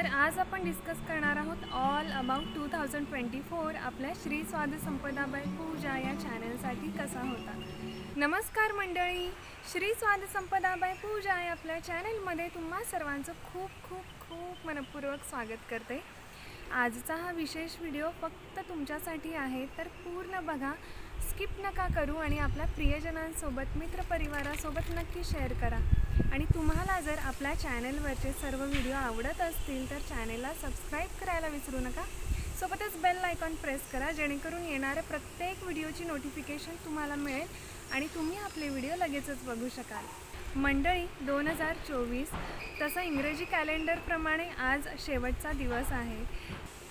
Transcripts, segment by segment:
तर आज आपण डिस्कस करणार आहोत all about two thousand twenty four आपल्या श्री स्वाद संपदाबाई पूजा या चॅनलसाठी कसा होता. नमस्कार मंडळी. श्री स्वाद संपदाबाई पूजा या आपल्या चॅनलमध्ये तुम्हा सर्वांचं खूप खूप खूप मनपूर्वक स्वागत करते. आजचा हा विशेष व्हिडिओ फक्त तुमच्यासाठी आहे तर पूर्ण बघा. स्किप नका करू आणि आपल्या प्रियजनांसोबत मित्रपरिवारासोबत नक्की शेअर करा. आणि तुम्हाला जर आपल्या चॅनलवरचे सर्व व्हिडिओ आवडत असतील तर चॅनेलला सबस्क्राईब करायला विसरू नका. सोबतच बेल आयकॉन प्रेस करा जेणेकरून येणाऱ्या प्रत्येक व्हिडिओची नोटिफिकेशन तुम्हाला मिळेल आणि तुम्ही आपले व्हिडिओ लगेचच बघू शकाल. मंडळी दोन हजार चोवीस तसं इंग्रजी कॅलेंडरप्रमाणे आज शेवटचा दिवस आहे.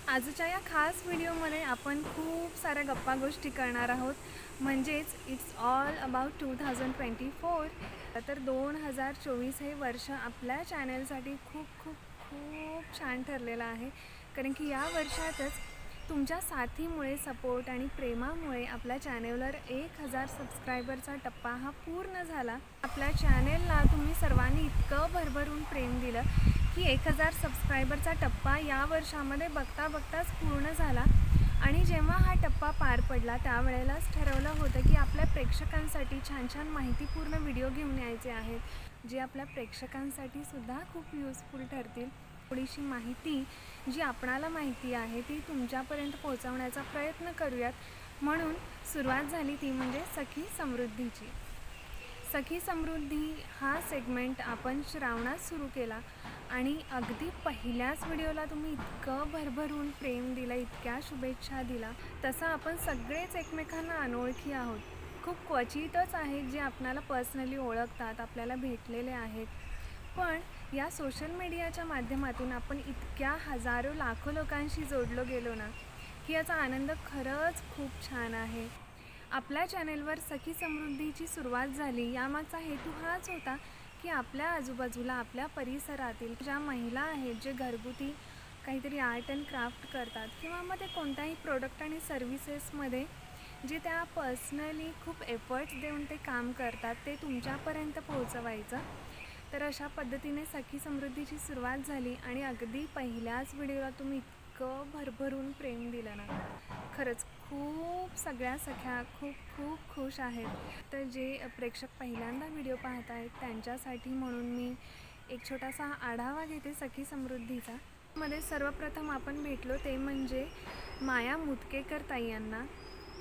आजच्या या खास व्हिडिओमध्ये आपण खूप साऱ्या गप्पा गोष्टी करणार आहोत. म्हणजेच it's all about two thousand twenty four तर दोन हजार चोवीस हे वर्ष आपल्या चॅनलसाठी खूप खूप खूप छान ठरलेलं आहे. कारण की या वर्षातच तुमच्या साथीमुळे सपोर्ट आणि प्रेमामुळे आपल्या चॅनेलवर एक हजार सबस्क्रायबरचा टप्पा हा पूर्ण झाला. आपल्या चॅनेलला तुम्ही सर्वांनी इतकं भरभरून प्रेम दिलं की एक हजार सबस्क्रायबरचा टप्पा या वर्षामध्ये बघता बघताच पूर्ण झाला. आणि जेव्हा हा टप्पा पार पडला त्यावेळेलाच ठरवलं होतं की आपल्या प्रेक्षकांसाठी छान छान माहितीपूर्ण व्हिडिओ घेऊन यायचे आहेत जे आपल्या प्रेक्षकांसाठी सुद्धा खूप युजफुल ठरतील. थोडीशी माहिती जी आपणाला माहिती आहे ती तुमच्यापर्यंत पोहोचवण्याचा प्रयत्न करूयात. म्हणून सुरुवात झाली ती म्हणजे सखी समृद्धीची. सखी समृद्धी हा सेगमेंट आपण श्रावणात सुरू केला आणि अगदी पहिल्याच व्हिडिओला तुम्ही इतकं भरभरून प्रेम दिलं इतक्या शुभेच्छा दिला तसं आपण सगळेच एकमेकांना अनोळखी आहोत. खूप क्वचितच आहेत जे आपणाला पर्सनली ओळखतात आपल्याला भेटलेले आहेत. पण या सोशल मीडियाच्या माध्यमातून आपण इतक्या हजारो लाखो लोकांशी जोडलो गेलो ना की याचा आनंद खरंच खूप छान आहे. आपल्या चॅनेलवर सखी समृद्धीची सुरुवात झाली. यामागचा हेतू हाच होता की आपल्या आजूबाजूला आपल्या परिसरातील ज्या महिला आहेत जे घरगुती काहीतरी आर्ट अँड क्राफ्ट करतात किंवा मग ते कोणत्याही प्रोडक्ट आणि सर्व्हिसेसमध्ये जे त्या पर्सनली खूप एफर्ट्स देऊन ते काम करतात ते तुमच्यापर्यंत पोहोचवायचं. तर अशा पद्धतीने सखी समृद्धीची सुरुवात झाली आणि अगदी पहिल्याच व्हिडिओला तुम्ही इतकं भरभरून प्रेम दिलं ना. खरंच खूप सगळ्या सख्या खूप खूप खुश आहेत. तर जे प्रेक्षक पहिल्यांदा व्हिडिओ पाहत आहेत त्यांच्यासाठी म्हणून मी एक छोटासा आढावा घेते सखी समृद्धीचा. मध्ये सर्वप्रथम आपण भेटलो ते म्हणजे माया मुतकेकर ताई यांना.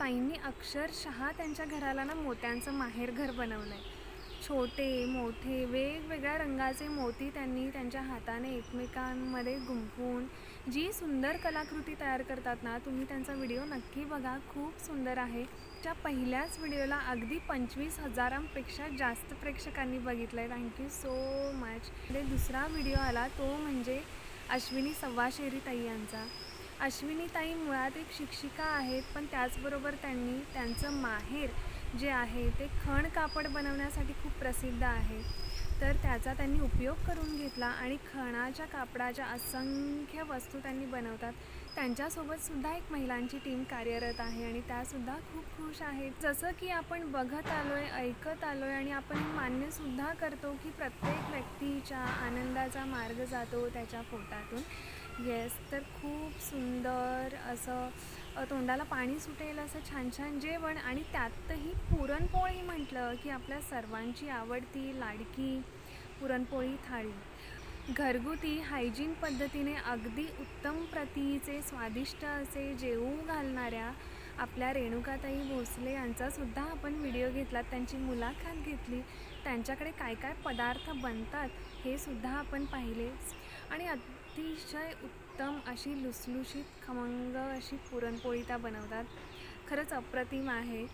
ताईंनी अक्षरशः त्यांच्या घराला ना मोत्यांचं माहेरघर बनवलं आहे छोटे मोठे वेगवेगळ्या रंगाचे मोती त्यांनी त्यांच्या हाताने एकमेकांमध्ये गुंफून जी सुंदर कलाकृती तयार करतात ना तुम्ही त्यांचा व्हिडिओ नक्की बघा. खूप सुंदर आहे. त्या पहिल्याच व्हिडिओला अगदी पंचवीस हजारांपेक्षा जास्त प्रेक्षकांनी बघितलं आहे थँक्यू सो मच म्हणजे दुसरा व्हिडिओ आला तो म्हणजे अश्विनी सव्वाशेरी ताई यांचा. अश्विनी ताई मुळात एक शिक्षिका आहेत पण त्याचबरोबर त्यांनी त्यांचं माहेर जे आहे ते खण कापड बनवण्यासाठी खूप प्रसिद्ध आहे. तर त्याचा त्यांनी उपयोग करून घेतला आणि खणाच्या कापडाच्या असंख्य वस्तू त्यांनी बनवतात. त्यांच्यासोबत सुद्धा एक महिलांची टीम कार्यरत आहे आणि त्यासुद्धा खूप खुश आहेत. जसं की आपण बघत आलो आहे ऐकत आलो आहे आणि आपण मान्यसुद्धा करतो की प्रत्येक व्यक्तीच्या आनंदाचा मार्ग जातो त्याच्या पोटातून. येस तर खूप सुंदर असं तोंडाला पाणी सुटेल असं छान छान जेवण आणि त्यातही पुरणपोळी म्हटलं की आपल्या सर्वांची आवडती लाडकी पुरणपोळी थाळी. घरगुती हायजीन पद्धतीने अगदी उत्तम प्रतीचे स्वादिष्ट असे जेवू घालणाऱ्या आपल्या रेणुकाताई भोसले यांचासुद्धा आपण व्हिडिओ घेतला त्यांची मुलाखत घेतली. त्यांच्याकडे काय काय पदार्थ बनतात हे सुद्धा आपण पाहिले. आणि अतिशय उत्तम अशी लुसलुशीत खमंग अशी पुरणपोळी त्या बनवतात. खरंच अप्रतिम आहे.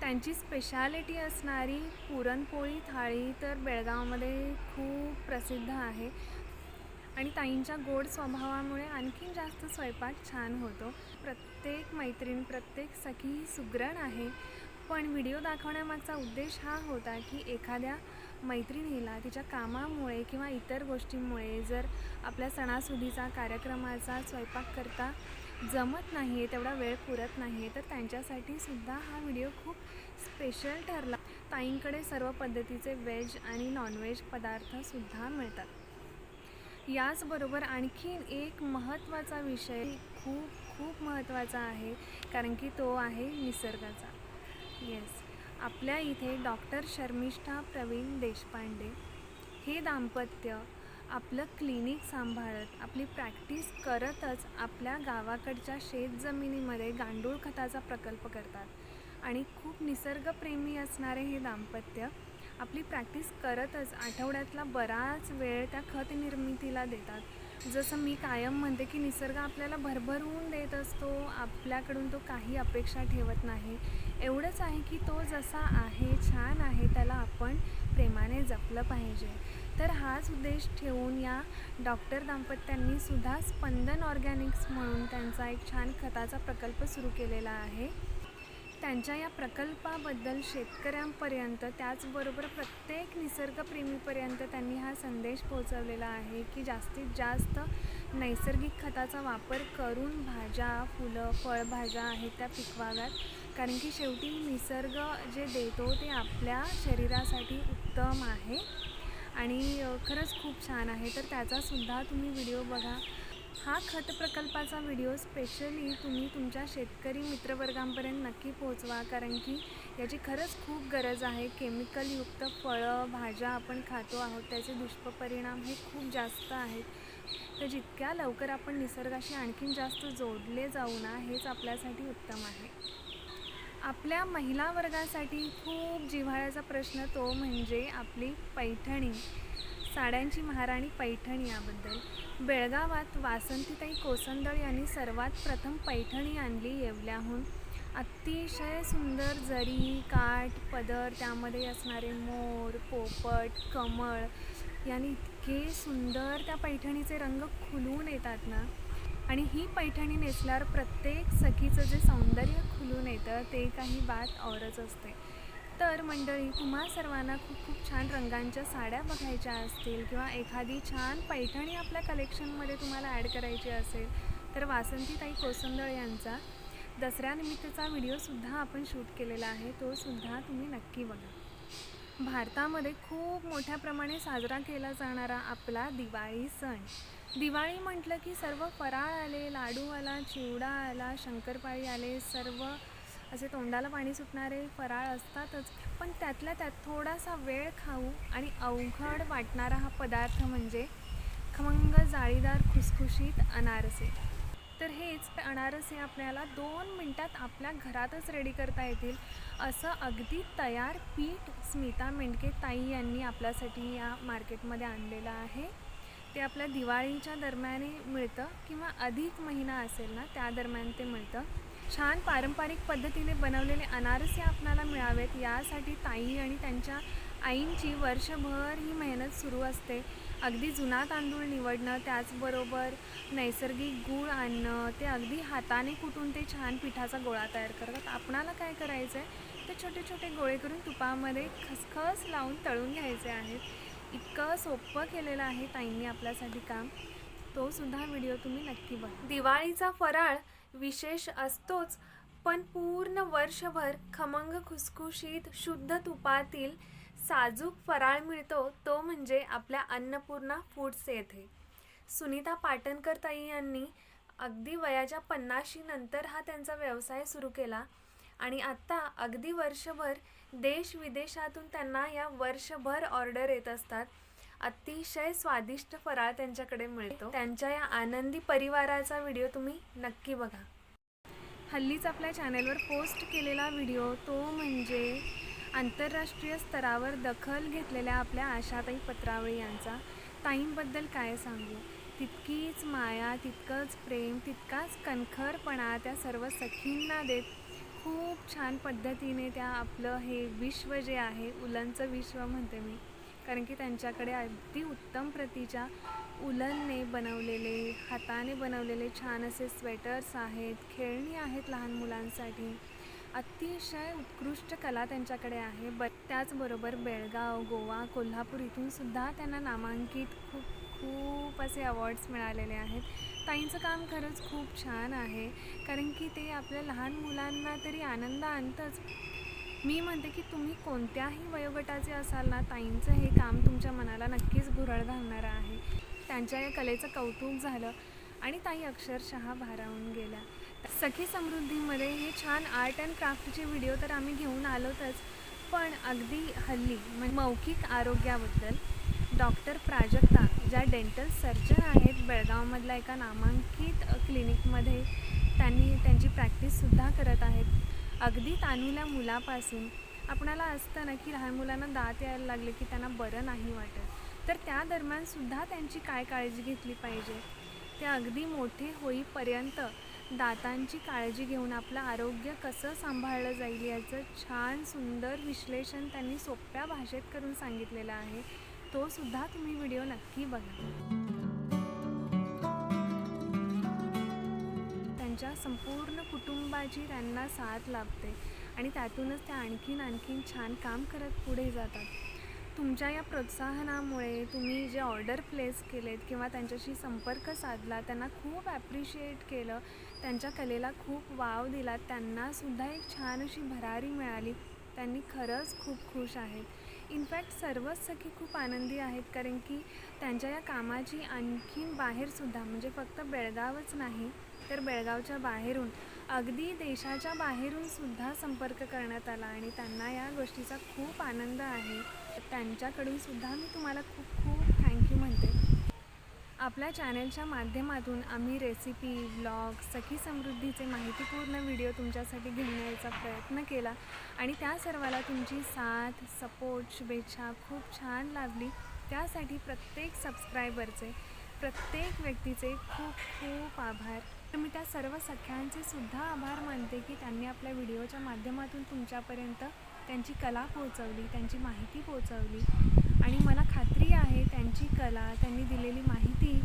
त्यांची स्पेशालिटी असणारी पुरणपोळी थाळी तर बेळगावमध्ये खूप प्रसिद्ध आहे. आणि ताईंच्या गोड स्वभावामुळे आणखीन जास्त स्वयंपाक छान होतो. प्रत्येक मैत्रीण प्रत्येक सखी सुग्रण आहे. पण व्हिडिओ दाखवण्यामागचा उद्देश हा होता की एखाद्या मैत्रिणीला तिच्या कामामुळे किंवा इतर गोष्टींमुळे जर आपल्या सणासुदीचा कार्यक्रमाचा स्वयंपाक करता जमत नाही आहे तेवढा वेळ पुरत नाही आहे तर त्यांच्यासाठी सुद्धा हा व्हिडिओ खूप स्पेशल ठरला. ताईंकडे सर्व पद्धतीचे व्हेज आणि नॉनव्हेज पदार्थसुद्धा मिळतात. याचबरोबर आणखीन एक महत्त्वाचा विषय खूप खूप महत्त्वाचा आहे कारण की तो आहे निसर्गाचा. येस आपल्या इथे डॉक्टर शर्मिष्ठा प्रवीण देशपांडे. हे दाम्पत्य आपलं क्लिनिक सांभाळत आपली प्रॅक्टिस करतच आपल्या गावाकडच्या शेतजमिनीमध्ये गांडूळ खताचा प्रकल्प करतात. आणि खूप निसर्गप्रेमी असणारे हे दाम्पत्य आपली प्रॅक्टिस करतच आठवड्यातला बराच वेळ त्या खत निर्मितीला देतात. जसं मी कायम म्हणते की निसर्ग आपल्याला भरभरून देत असतो आपल्याकडून तो काही अपेक्षा ठेवत नाही. एवढंच आहे की तो जसा आहे छान आहे त्याला आपण प्रेमाने जपलं पाहिजे. तर हाच उद्देश ठेवून या डॉक्टर दाम्पत्यांनी सुद्धा स्पंदन ऑर्गॅनिक्स म्हणून त्यांचा एक छान खताचा प्रकल्प सुरू केलेला आहे. त्यांच्या या प्रकल्पाबद्दल शेतकऱ्यांपर्यंत त्याचबरोबर प्रत्येक निसर्गप्रेमीपर्यंत त्यांनी हा संदेश पोहोचवलेला आहे की जास्तीत जास्त नैसर्गिक खताचा वापर करून भाज्या फुलं फळभाज्या आहेत त्या पिकवाव्यात. कारण की शेवटी निसर्ग जे देतो ते आपल्या शरीरासाठी उत्तम आहे. आणि खरंच खूप छान आहे. तर त्याचासुद्धा तुम्ही व्हिडिओ बघा. हा खत प्रकल्पाचा व्हिडिओ स्पेशली तुम्ही तुमच्या शेतकरी मित्रवर्गांपर्यंत नक्की पोहोचवा. कारण की याची खरंच खूप गरज आहे. केमिकलयुक्त फळं भाज्या आपण खातो आहोत. त्याचे दुष्परिणाम हे खूप जास्त आहेत. तर जितक्या लवकर आपण निसर्गाशी आणखीन जास्त जोडले जाऊ ना हेच आपल्यासाठी उत्तम आहे. आपल्या महिला वर्गासाठी खूप जिव्हाळ्याचा प्रश्न तो म्हणजे आपली पैठणी. साड्यांची महाराणी पैठणी याबद्दल. बेळगावात वासंतीताई कोसंदळ यांनी सर्वात प्रथम पैठणी आणली येवल्याहून. अतिशय सुंदर जरी काठ पदर त्यामध्ये असणारे मोर पोपट कमळ यांनी इतके सुंदर त्या पैठणीचे रंग खुलून येतात ना? आणि ही पैठणी नेसल्यावर प्रत्येक सखीचं जे सौंदर्य खुलून येतं ते काही बात औरच असते. तर मंडळी तुम्हा सर्वांना खूप खूप छान रंगांच्या साड्या बघायच्या असतील किंवा एखादी छान पैठणी आपल्या कलेक्शनमध्ये तुम्हाला ॲड करायची असेल तर वासंतीताई कोसंदळ यांचा दसऱ्यानिमित्तचा व्हिडिओसुद्धा आपण शूट केलेला आहे. तोसुद्धा तुम्ही नक्की बघा. भारतामध्ये खूप मोठ्या प्रमाणे साजरा केला जाणारा आपला दिवाळी सण. दिवाळी म्हटलं की सर्व फराळ आले लाडू आला चिवडा आला शंकरपाळी आले सर्व असे तोंडाला पाणी सुटणारे फराळ असतातच पण त्यातल्या त्यात थोडासा वेळ खाऊ आणि अवघड वाटणारा हा पदार्थ म्हणजे खमंग जाळीदार खुसखुशीत अनारसे. तर हेच अनारसे आपल्याला दोन मिनटात आपल्या घरातच रेडी करता येतील असं अगदी तयार पीठ स्मिता मेंडके ताई यांनी आपल्यासाठी या मार्केटमध्ये आणलेलं आहे. ते आपल्या दिवाळीच्या दरम्यान मिळतं किंवा अधिक महिना असेल ना त्या दरम्यान ते मिळतं. छान पारंपरिक पद्धतीने बनवलेले अनारसे आपणाला मिळावेत. यासाठी ताई आणि त्यांच्या आईंची वर्षभर ही मेहनत सुरू असते. अगदी जुना तांदूळ निवडणं त्याचबरोबर नैसर्गिक गूळ आणणं ते अगदी हाताने कुटून ते छान पिठाचा गोळा तयार करतात. आपणाला काय करायचं आहे ते छोटे छोटे गोळे करून तुपामध्ये खसखस लावून तळून घ्यायचे आहेत. इतकं सोपं केलेलं आहे ताईंनी आपल्यासाठी काम. तो सुद्धा व्हिडिओ तुम्ही नक्की बघा. दिवाळीचा फराळ विशेष असतोच पण पूर्ण वर्षभर खमंग खुसखुशीत शुद्ध तुपातील साजूक फराळ मिळतो तो म्हणजे आपल्या अन्नपूर्णा फूड्स येथे. सुनीता पाटणकर ताई यांनी अगदी वयाच्या पन्नाशी नंतर हा त्यांचा व्यवसाय सुरू केला आणि आत्ता अगदी वर्षभर देश विदेशातून त्यांना या वर्षभर ऑर्डर येत असतात. अतिशय स्वादिष्ट फराळ त्यांच्याकडे मिळतो. त्यांच्या या आनंदी परिवाराचा व्हिडिओ तुम्ही नक्की बघा. हल्लीच आपल्या चॅनेलवर पोस्ट केलेला व्हिडिओ तो म्हणजे आंतरराष्ट्रीय स्तरावर दखल घेतलेल्या आपल्या आशाताई पत्रावळी यांचा. ताईंबद्दल काय सांगू? तितकीच माया तितकंच प्रेम तितकाच कणखरपणा त्या सर्व सखींना देत खूप छान पद्धतीने त्या आपलं हे विश्व जे आहे उलांचं विश्व म्हणते मी कारण की त्यांच्याकडे अगदी उत्तम प्रतीच्या उलनने बनवलेले हाताने बनवलेले छान असे स्वेटर्स आहेत खेळणी आहेत लहान मुलांसाठी. अतिशय उत्कृष्ट कला त्यांच्याकडे आहे. ब त्याचबरोबर बेळगाव गोवा कोल्हापूर इथून सुद्धा त्यांना नामांकित खूप खूप असे अवॉर्ड्स मिळालेले आहेत. ताईंचं काम खरंच खूप छान आहे. कारण की ते आपल्या लहान मुलांना तरी आनंद आणतंच. मी म्हणते की तुम्ही कोणत्याही वयोगटाचे असाल ना ताईंचं हे काम तुमच्या मनाला नक्कीच भुरळ घालणारं आहे. त्यांच्या या कलेचं कौतुक झालं आणि ताई अक्षरशः भारावून गेल्या. सखी समृद्धीमध्ये हे छान आर्ट अँड क्राफ्टचे व्हिडिओ तर आम्ही घेऊन आलोतच पण अगदी हल्ली म्हणजे मौखिक आरोग्याबद्दल डॉक्टर प्राजक्ता ज्या डेंटल सर्जन आहेत बेळगावमधल्या एका नामांकित क्लिनिकमध्ये त्यांनी त्यांची प्रॅक्टिससुद्धा करत आहेत. अगदी तानुल्या मुलापासून आपणाला असतं ना की लहान मुलांना दात यायला लागले की त्यांना बरं नाही वाटत. तर त्या दरम्यानसुद्धा त्यांची काय काळजी घेतली पाहिजे? ते अगदी मोठे होईपर्यंत दातांची काळजी घेऊन आपलं आरोग्य कसं सांभाळलं जाईल याचं छान सुंदर विश्लेषण त्यांनी सोप्या भाषेत करून सांगितलेलं आहे. तोसुद्धा तुम्ही व्हिडिओ नक्की बघा. संपूर्ण कुटुंबाची त्यांना साथ लाभते आणि त्यातूनच ते आणखीन आणखीन छान काम करत पुढे जातात. तुमच्या या प्रोत्साहनामुळे तुम्ही जे ऑर्डर प्लेस केलेत किंवा त्यांच्याशी संपर्क साधला त्यांना खूप ॲप्रिशिएट केलं त्यांच्या कलेला खूप वाव दिला त्यांनासुद्धा एक छान अशी भरारी मिळाली. त्यांनी खरंच खूप खुश आहेत. इनफॅक्ट सर्वच सखी खूप आनंदी आहेत कारण की त्यांच्या या कामाची आणखीन बाहेरसुद्धा म्हणजे फक्त बेळगावच नाही तर बेळगावच्या बाहेरून अगदी देशाच्या बाहेरून सुद्धा संपर्क करण्यात आला आणि त्यांना या गोष्टीचा खूप आनंद आहे. त्यांच्याकडून सुद्धा मी तुम्हाला खूप खूप थँक्यू म्हणते. आपल्या चॅनलच्या माध्यमातून आम्ही रेसिपी ब्लॉग सखी समृद्धीचे माहितीपूर्ण व्हिडिओ तुमच्यासाठी घेऊन यायचा प्रयत्न केला आणि त्या सर्वाला तुमची साथ सपोर्ट शुभेच्छा खूप छान लाभली. त्यासाठी प्रत्येक सबस्क्रायबरचे प्रत्येक व्यक्तीचे खूप खूप आभार. तर मी त्या सर्व सख्यांचे सुद्धा आभार मानते की त्यांनी आपल्या व्हिडिओच्या माध्यमातून तुमच्यापर्यंत त्यांची कला पोहोचवली त्यांची माहिती पोहोचवली. आणि मला खात्री आहे त्यांची कला त्यांनी दिलेली माहिती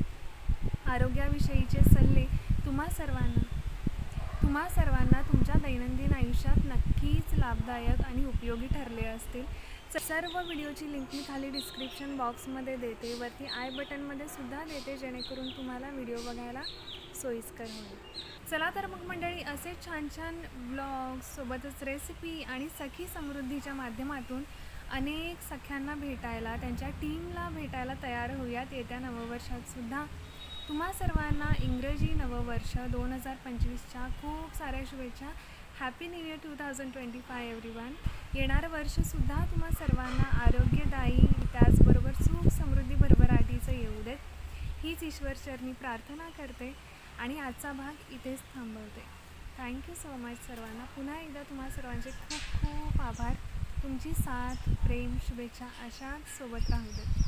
आरोग्याविषयीचे सल्ले तुम्हा सर्वांना तुम्हा सर्वांना तुमच्या दैनंदिन आयुष्यात नक्कीच लाभदायक आणि उपयोगी ठरले असतील. सर्व व्हिडिओची लिंक मी खाली डिस्क्रिप्शन बॉक्समध्ये देते. वरती आय बटनमध्ये सुद्धा देते जेणेकरून तुम्हाला व्हिडिओ बघायला सोयीस्कर होईल. चला तर मग मंडळी असे छान छान ब्लॉग्स सोबतच रेसिपी आणि सखी समृद्धीच्या माध्यमातून अनेक सख्यांना भेटायला त्यांच्या टीमला भेटायला तयार होऊयात. येत्या नववर्षात सुद्धा तुम्हा सर्वांना इंग्रजी नववर्ष दोन हजार पंचवीसच्या खूप साऱ्या शुभेच्छा happy new year two thousand twenty five everyone येणारं वर्षसुद्धा तुम्हा सर्वांना आरोग्यदायी त्याचबरोबर सुख समृद्धी भरभराटीचं येऊ देत. हीच ईश्वरचरणी प्रार्थना करते आणि आजचा भाग इथेच थांबवते. थँक्यू सो मच सर्वांना. पुन्हा एकदा तुम्हा सर्वांचे खूप खूप आभार. तुमची साथ प्रेम शुभेच्छा अशाच सोबत राहू देत.